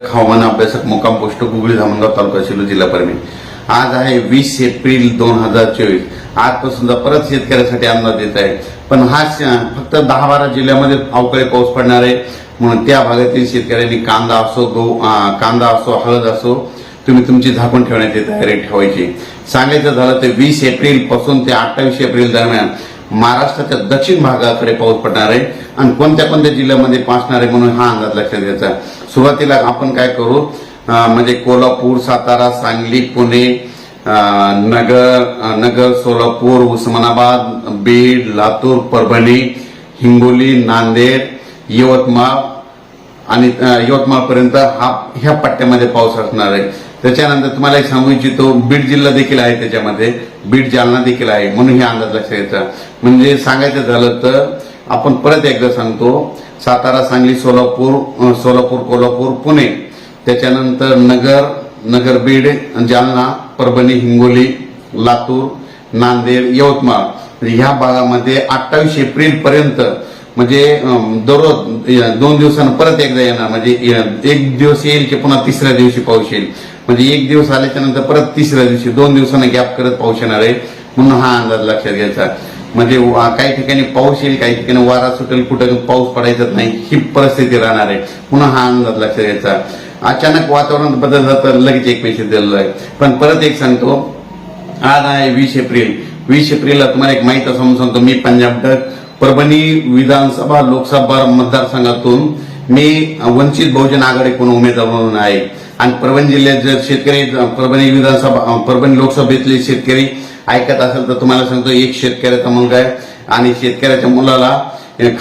हवामान अभ्यासक मुक्काम पोस्ट गुगळी धामणगाव तालुका सेलू जिल्हा परभणी. आज आहे वीस एप्रिल दोन हजार चोवीस. आजपासून परत शेतकऱ्यासाठी अंदाज येत आहे. पण हा फक्त दहा बारा जिल्ह्यामध्ये अवकाळी पाऊस पडणार आहे. म्हणून त्या भागातील शेतकऱ्यांनी कांदा असो गहू कांदा असो हळद असो तुम्ही तुमची झाकून ठेवण्याची तयारी ठेवायची. सांगायचं झालं तर वीस एप्रिलपासून ते अठ्ठावीस एप्रिल दरम्यान महाराष्ट्राच्या दक्षिण भागाकडे पाऊस पडणार आहे आणि कोणत्या कोणत्या जिल्ह्यामध्ये पासणार आहे म्हणून हा अंदाज लक्षात घ्यायचा. सुरुवातीला आपण काय करू? म्हणजे कोल्हापूर सातारा सांगली पुणे नगर नगर सोलापूर उस्मानाबाद बीड लातूर परभणी हिंगोली नांदेड यवतमाळ आणि यवतमाळ पर्यंत हा ह्या पट्ट्यामध्ये पाऊस असणार आहे. त्याच्यानंतर तुम्हाला एक सांगू इच्छितो बीड जिल्हा देखील आहे त्याच्यामध्ये. बीड जालना देखील आहे म्हणून हे अंदाज लक्षात घ्यायचा म्हणजे सांगायचं झालं तर आपण परत एकदा सांगतो सातारा सांगली सोलापूर सोलापूर कोल्हापूर पुणे. त्याच्यानंतर नगर नगर बीड जालना परभणी हिंगोली लातूर नांदेड यवतमाळ. म्हणजे ह्या भागामध्ये अठ्ठावीस एप्रिल पर्यंत म्हणजे दररोज दोन दिवसानं परत एकदा येणार. म्हणजे एक दिवस येईल की पुन्हा तिसऱ्या दिवशी पाऊस येईल. म्हणजे एक दिवस आल्याच्यानंतर परत तिसऱ्या दिवशी दोन दिवसांना गॅप करत पाऊस येणार आहे. म्हणून हा अंदाज लक्षात घ्यायचा. म्हणजे काही ठिकाणी पाऊस येईल काही ठिकाणी वारा सुटेल कुठं पाऊस पडायचाच नाही ही परिस्थिती राहणार आहे. पुन्हा हा अंदाज लक्षात घ्यायचा. अचानक वातावरण बदल तर लगेच एक पैसे दिलेलं आहे. पण परत एक सांगतो आज आहे वीस एप्रिल. वीस एप्रिलला तुम्हाला एक माहिती समजून सांगतो मी पंजाब परभणी विधानसभा लोकसभा मतदारसंघातून मी वंचित बहुजन आघाडीकडून उमेदवार म्हणून आहे. आणि परभणी जिल्ह्यात जर शेतकरी परभणी विधानसभा परभणी लोकसभेतले शेतकरी ऐकत असेल तर तुम्हाला सांगतो एक शेतकऱ्याचा मुलगा आहे आणि शेतकऱ्याच्या मुलाला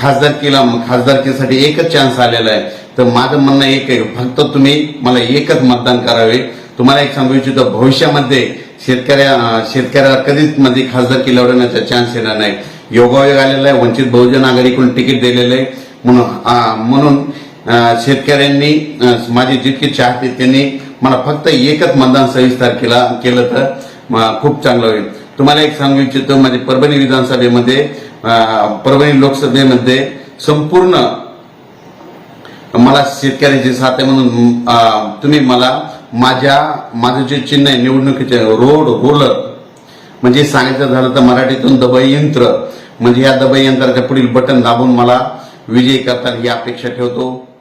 खासदारकीला खासदारकीसाठी एकच चान्स आलेला आहे. तर माझं म्हणणं एक आहे फक्त तुम्ही मला एकच मतदान करावे. तुम्हाला एक सांगू इच्छितो भविष्यामध्ये शेतकऱ्या शेतकऱ्याला कधीच म्हणजे खासदारकी लढवण्याचा चान्स येणार नाही. योगायोग आलेला आहे वंचित बहुजन आघाडीकडून तिकीट दिलेलं आहे. म्हणून म्हणून शेतकऱ्यांनी माझी माझे जितके चाहते त्यांनी मला फक्त एकच मतदान सव्वीस तारखेला केलं तर खूप चांगलं होईल. तुम्हाला एक सांगू इच्छितो म्हणजे परभणी विधानसभेमध्ये परभणी लोकसभेमध्ये संपूर्ण मला शेतकऱ्याची साथ आहे म्हणून तुम्ही मला माझ्या माझं जे चिन्ह आहे निवडणुकीचे रोड रोलर म्हणजे सांगायचं झालं तर मराठीतून दबाई यंत्र म्हणजे या दबाई यंत्राच्या पुढील बटन दाबून मला विजयी करतात ही अपेक्षा ठेवतो.